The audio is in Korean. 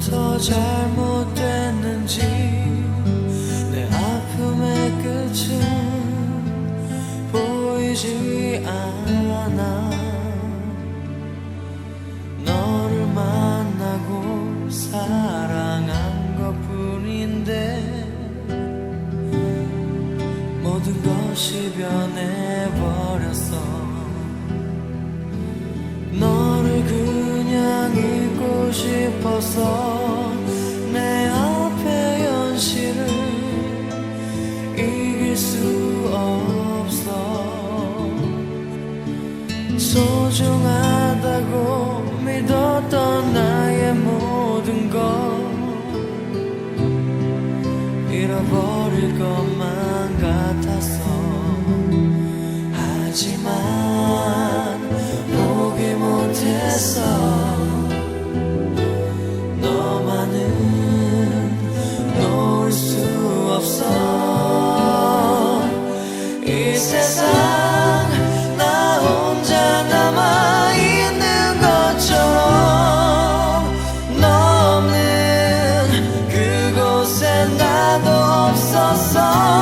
뭐부터 잘못됐는지 내 아픔의 끝은 보이지 않아. 너를 만나고 사랑한 것 뿐인데 모든 것이 변해버렸어. 싶어서 내 앞에 현실을 이길 수 없어. 소중하다고 믿었던 나의 모든 것 잃어버릴 것만 같았어 song.